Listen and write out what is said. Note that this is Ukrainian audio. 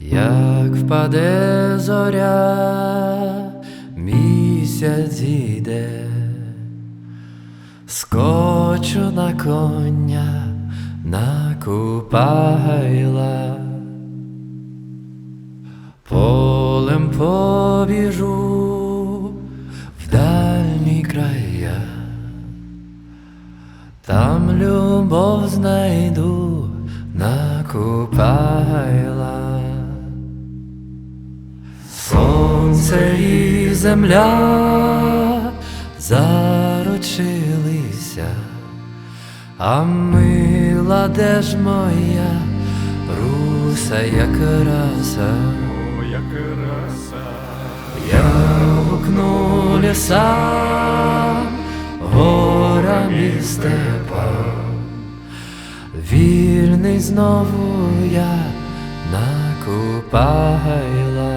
Як впаде зоря, місяць зійде, скочу на коня, на купайла, полем побіжу в дальні края, там любов знайду на купайла. Сонце і земля заручилися, а мила де ж моя руса як раса, О, як краса, я гукну лісам, горам і степам, вільний знову я на купайла.